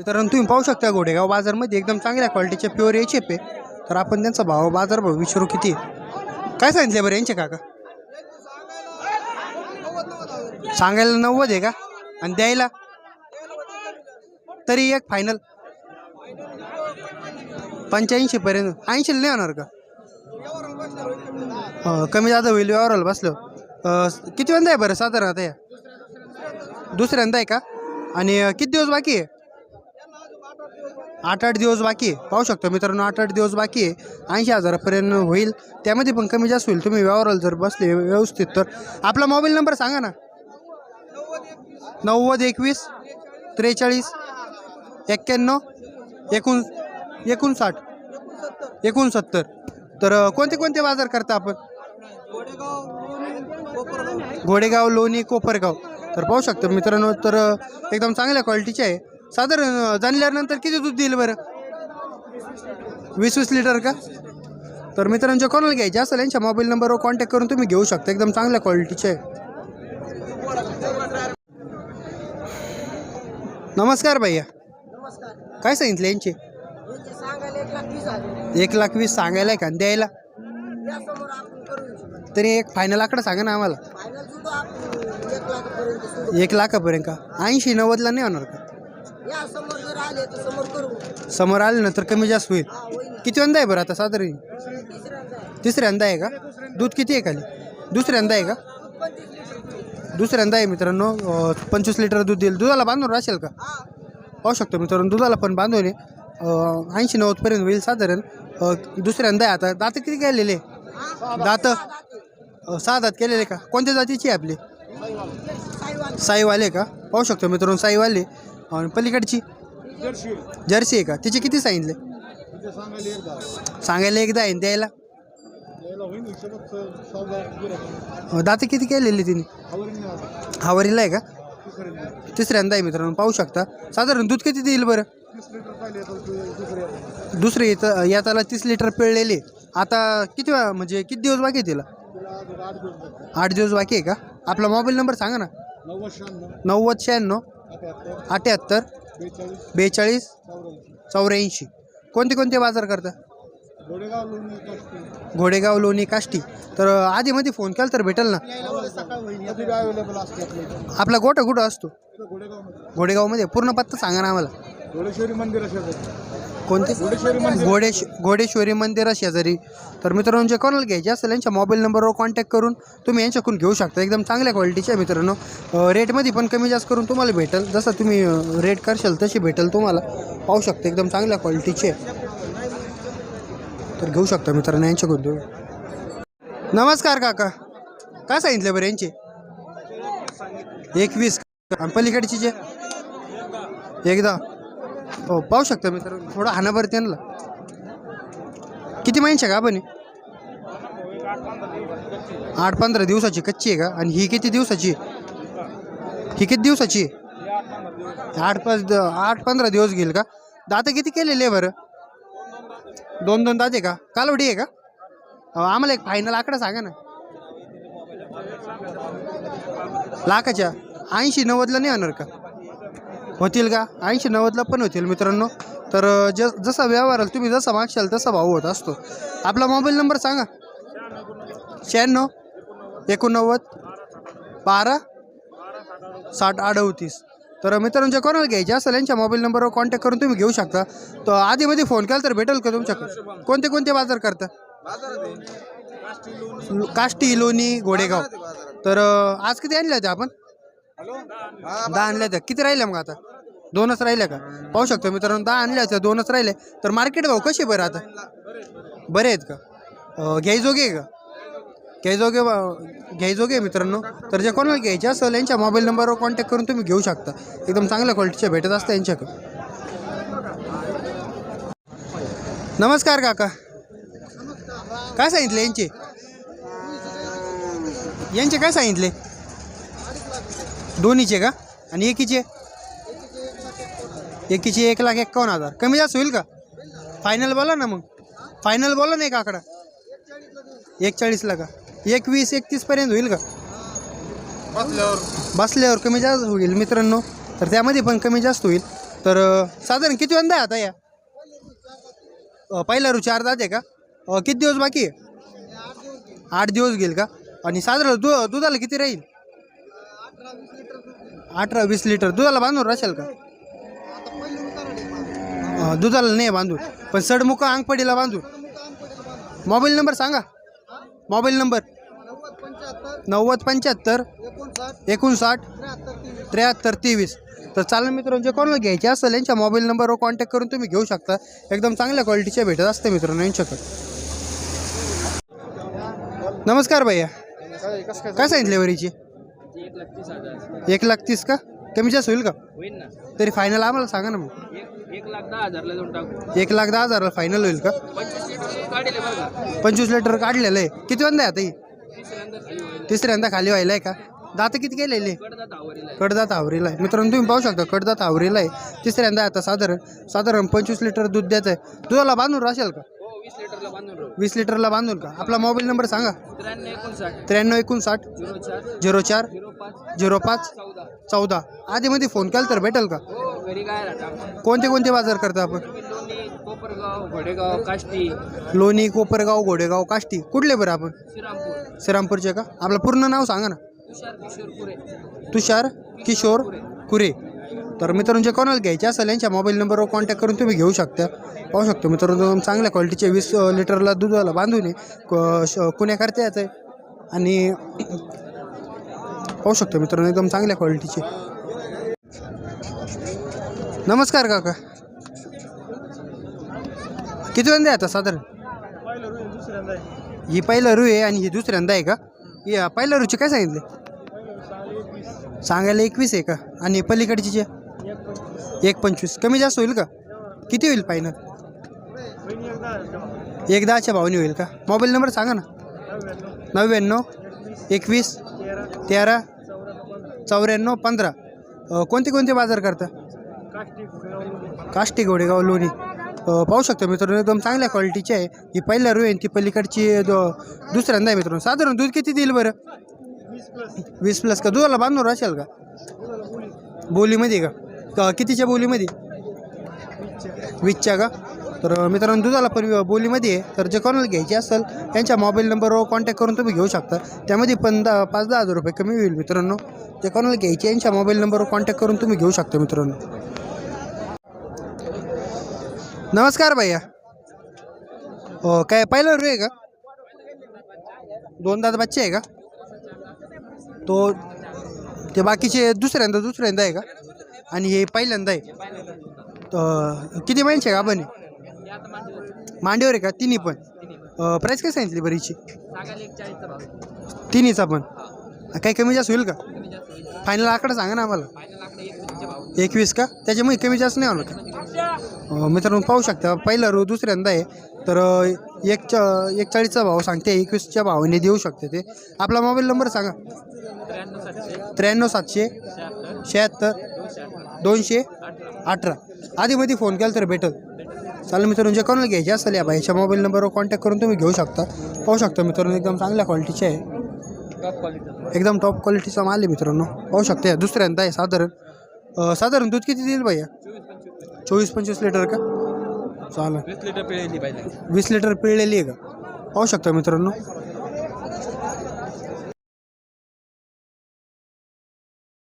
मित्रांनो तुम्ही पाहू शकता घोडेगाव बाजारमध्ये एकदम चांगल्या क्वालिटीचे प्युअर एच पे. तर आपण त्यांचा भाव बाजार भाव विचारू किती? काय सांगितले बरं यांचे काका? सांगायला नव्वद आहे का? आणि द्यायला? तरी एक फायनल पंच्याऐंशी पर्यंत. ऐंशी नाही होणार का? कमी जादा होईल व्यवहाराला बसलो. किती वंदा आहे बरं साधारण आता या? दुसऱ्यांदा आहे का? आणि किती दिवस बाकी आहे? आठ आठ दिवस बाकी आहे. पाहू शकतो मित्रांनो आठ आठ दिवस बाकी आहे. ऐंशी हजारापर्यंत होईल. त्यामध्ये पण कमी जास्त होईल. तुम्ही व्यवहाराला जर बसले व्यवस्थित तर आपला मोबाईल नंबर सांगा ना. नव्वद एकवीस त्रेचाळीस एक्क्याण्णव एकूण एकोणसाठ एकोणसत्तर. तर कोणते कोणते बाजार करता आपण? घोडेगाव लोणी कोपरगाव. तर पाहू शकतो मित्रांनो तर एकदम चांगल्या क्वालिटीचे आहे. साधारण जाणल्यानंतर किती दूध देईल बरं? वीस वीस लिटर का? तर मित्रांच्या कोणाला घ्यायचे असेल यांच्या मोबाईल नंबरवर कॉन्टॅक्ट करून तुम्ही घेऊ शकता. एकदम चांगल्या क्वालिटीचे नमस्कार भैया. काय सांगितले यांचे? एक लाख वीस सांगायला आहे का? द्यायला. तरी एक फायनल आकडा सांगा ना आम्हाला. एक लाखापर्यंत का? ऐंशी नव्वदला नाही होणार का? या समोर जर आले तर समोर करू. समोर आले ना तर कमी जास्त होईल. हा होईल किती वंदा आहे बरं आता साधारण? तिसऱ्यांदा आहे. तिसऱ्यांदा आहे का? दूध किती आहे खाली? दुसऱ्यांदा आहे का? पंचवीस लिटर दुसऱ्यांदा आहे मित्रांनो. अं, पंचवीस लिटर दूध देईल. दुधाला बांधून राहशील का? हा. पाहू शकतो मित्रांनो. दुधाला पण बांधून आहे. ऐंशी नव्वदपर्यंत होईल साधारण. अं, दुसऱ्यांदा आहे आता. दात किती गेलेले? दात? अं, सहा दात केलेले का? कोणत्या जातीची आहे आपली? साईवाल. साईवाले का? पाहू शकतो मित्रांनो. साईवाले आणि पलीकडची? जर्सी. आहे का? तिचे किती सांगितले? सांगायला एकदा. आहे द्यायला अं, दात किती केलेली तिने? हावरीला आहे का? तिसऱ्यांदा. आहे मित्रांनो पाहू शकता. साधारण दूध किती देईल बरं? दुसरे येतं याताला तीस लिटर पिळलेले आता किती म्हणजे किती दिवस बाकी आहे तिला? आठ दिवस बाकी आहे. का? आपला मोबाईल नंबर सांगा ना. नव्वद शहाण्णव. अठ्याहत्तर. बेचाळीस. चौऱ्याऐंशी. कोणते कोणते बाजार करता? घोडेगाव लोणी काष्टी. तर आधीमध्ये फोन केला तर भेटेल ना? आपला. गोठा कुठं असतो? घोडेगावमध्ये. पूर्ण पत्ता सांगा ना आम्हाला. घोडेश्वरी मंदिर कोणते? घोडेश घोडेश्वरी मंदिरा शेजारी तर. मित्रांनो जे कोणाला घ्यायचे असेल यांच्या मोबाईल नंबरवर कॉन्टॅक्ट करून तुम्ही यांच्याकडून घेऊ शकता. एकदम चांगल्या क्वालिटीचे मित्रांनो. रेटमध्ये पण कमी जास्त करून तुम्हाला भेटेल. जसं तुम्ही रेट करशाल तशी भेटेल तुम्हाला. पाहू शकता एकदम चांगल्या क्वालिटीचे. तर घेऊ शकता मित्रांनो यांच्याकडून तुम्ही. नमस्कार काका. काय सांगितलं बरं यांचे? एकवीस. पलीकडचे जे? एकदा. हो पाहू शकता तर थोडं हानाभर त्यांना. किती महिन्याचे का आपण? आठ पंधरा दिवसाची कच्ची आहे का? आणि ही किती दिवसाची आहे? ही किती दिवसाची आहे? आठ पाच आठ पंधरा दिवस घेईल का? दाता किती केलेले आहे बरं? दोन दोन दाते का? कालवडी आहे का? आम्हाला एक फायनल आकडा सांगा ना. लाखाच्या ऐंशी नव्वदला नाही होणार का? होतील का? ऐंशी नव्वदला पण होतील मित्रांनो. तर ज जसा व्यवहार आहे, तुम्ही जसा मागशाल तसा भाऊ होत असतो. आपला मोबाईल नंबर सांगा. शहाण्णव एकोणनव्वद बारा साठ अडतीस. तर मित्रांनो जे कोणाला घ्यायचे असेल यांच्या मोबाईल नंबरवर कॉन्टॅक्ट करून तुम्ही घेऊ शकता. तर आधीमध्ये फोन केला तर भेटेल का तुमच्याकडे? कोणते कोणते बाजार करता? काष्टी लोणी घोडेगाव. तर आज किती आणल्या होत्या आपण? दहा आणल्या होत्या किती राहिल्या मग आता? दोनच राहिले का? पाहू शकतो मित्रांनो दहा आणल्या होत्या दोनच राहिले. तर मार्केट भाऊ कसे बरं आता? बरे आहेत का? घ्यायजोगे का? घ्यायजोगे बा- घ्यायजोगे मित्रांनो. तर जे कोणाला घ्यायचे असेल यांच्या मोबाईल नंबरवर कॉन्टॅक्ट करून तुम्ही घेऊ शकता. एकदम चांगल्या क्वालिटीच्या भेटत असतात यांच्याकडे. नमस्कार काका. काय सांगितले यांचे? यांचे काय सांगितले? दोन्हीचे का? आणि एकीचे? एकीचे एक लाख एक्कावन्न हजार. कमी जास्त होईल का? फायनल बोला ना मग. फायनल बोला ना एक आकडा. एकचाळीसला का एकवीस एकतीस पर्यंत होईल का? बसल्यावर. कमी जास्त होईल मित्रांनो. तर त्यामध्ये पण कमी जास्त होईल. तर साधारण किती वंदा आहे आता या? पहिला रू चार दात आहे का किती दिवस बाकी आहे? आठ दिवस घेईल का? आणि साधारण दु दुधाला किती राहील? अठरा वीस लिटर दुधाला बांधून राहशाल का? दुधाला नाही बांधून पण सडमुख अंगपडीला बांधून मोबाईल नंबर सांगा. Mobile number. नव्वद पंच्याहत्तर एकोणसाठ त्र्याहत्तर तेवीस. तर चालेल मित्रांनो जे कोणाला घ्यायचे असेल यांच्या मोबाईल नंबरवर कॉन्टॅक्ट करून तुम्ही घेऊ शकता. एकदम चांगल्या क्वालिटीच्या भेटत असते मित्रांनो यांच्याकडे. नमस्कार भैया. काय सांगितले वरीची एक लाख तीस का? कमी जास्त होईल का? होईल ना. तरी फायनल आम्हाला सांगा ना मग. एक एक लाख दहा हजारला देऊन टाकू. एक लाख दहा हजारला फायनल होईल का? पंचवीस लिटर काढले बरं का. पंचवीस लिटर काढलेलं आहे. किती वंदा आहे आता ही? तिसऱ्यांदा खाली तिसऱ्यांदा खाली व्हायला आहे का? दात किती गेलेले कडदात आवरीला. कडदात आवरीला आहे. मित्रांनो तुम्ही पाहू शकता कडदात आवरीला आहे. तिसऱ्यांदा आहे आता साधारण साधारण पंचवीस लिटर दूध द्यायचं आहे. दुधाला बांधून राहशाल का? वीस लिटरला बांधून का? आपला मोबाईल नंबर सांगा. त्र्याण्णव एकोणसाठ. झिरो चार. झिरो पाच. चौदा. आधीमध्ये फोन केला तर भेटेल का? हो कोणते कोणते बाजार करता आपण? लोणी कोपरगाव घोडेगाव काष्टी. लोणी कोपरगाव घोडेगाव काष्टी. कुठले बरं आपण? श्रीरामपूर. श्रीरामपूरचे का? आपलं पूर्ण नाव सांगा ना. तुषार किशोर पुरे तुषार किशोर कुरे. तर मित्रांनो जे कोणाला घ्यायचे असेल यांच्या मोबाईल नंबरवर कॉन्टॅक्ट करून तुम्ही घेऊ शकता. पाहू शकतो मित्रांनो चांगल्या क्वालिटीचे वीस लिटरला दुधाला बांधून आहे. क- श- कुण्या करता येतं आहे. आणि पाहू शकतो मित्रांनो एकदम चांगल्या क्वालिटीचे नमस्कार काका. किती आहे आता साधारण? ही पहिलं रू आहे आणि ही दुसऱ्यांदा आहे का? ही पहिल्या रूचे काय सांगितले? सांगायला एकवीस आहे का? आणि पलीकडची जे? एक पंचवीस. कमी जास्त होईल का? किती होईल फायनल एक दहाच्या होईल का? मोबाईल नंबर सांगा ना. नव्याण्णव एकवीस तेरा चौऱ्याण्णव पंधरा. कोणते कोणते बाजार करता? काष्टी गोडेगाव लोणी. पाहू शकता मित्रांनो एकदम चांगल्या क्वालिटीची आहे. ही पहिल्या रू आहे ती पलीकडची दुसऱ्यांदा आहे मित्रांनो. साधारण दूध किती देईल बरं? वीस प्लस का? दुधाला बांधून असेल का? बोलीमध्ये का? कितीच्या बोलीमध्ये? वीसच्या का? तर मित्रांनो दुधाला पण बोलीमध्ये आहे तर जे कोणाला घ्यायचे असेल त्यांच्या मोबाईल नंबरवर कॉन्टॅक्ट करून तुम्ही घेऊ शकता. त्यामध्ये पण दहा पाच दहा हजार रुपये कमी होईल मित्रांनो. जे कोणाला घ्यायचे यांच्या मोबाईल नंबरवर कॉन्टॅक्ट करून तुम्ही घेऊ शकता मित्रांनो. नमस्कार भैया. हो काय पहिला रू आहे का? दोन दादा बच्चे आहे का? तो ते बाकीचे दुसऱ्यांदा दुसऱ्यांदा आहे का? आणि हे पहिल्यांदा आहे. तर किती महिन्याचे आहे का आपण मांडीवर आहे का? तिन्ही पण? प्राईस काय सांगितली बरीची तिन्हीचा पण? काही कमी जास्त होईल का? फायनल आकडा सांगा ना आम्हाला. एकवीस का? त्याच्यामुळे कमी जास्त नाही होणार का? मित्रांनो पाहू शकता पहिला रो दुसऱ्यांदा आहे. तर एक च एक चाळीसचा भाव सांगते एकवीसच्या भावाने देऊ शकते ते. आपला मोबाईल नंबर सांगा. त्र्याण्णव सातशे शहात्तर दोनशे अठरा. अठरा आधीमध्ये फोन केला तर भेटल. चालेल मित्रांनो जे कोणाला घ्यायचे असेल या बाईच्या मोबाईल नंबरवर कॉन्टॅक्ट करून तुम्ही घेऊ शकता. पाहू शकता मित्रांनो एकदम चांगल्या क्वालिटीचे आहे. एकदम टॉप क्वालिटीचा माल आहे मित्रांनो. पाहू शकता या दुसऱ्यांदा आहे साधारण. साधारण दूध किती देईल भैया? चोवीस पंचवीस चोवीस पंचवीस लिटर का चालेल वीस लिटर पिळलेली आहे का? पाहू शकता मित्रांनो.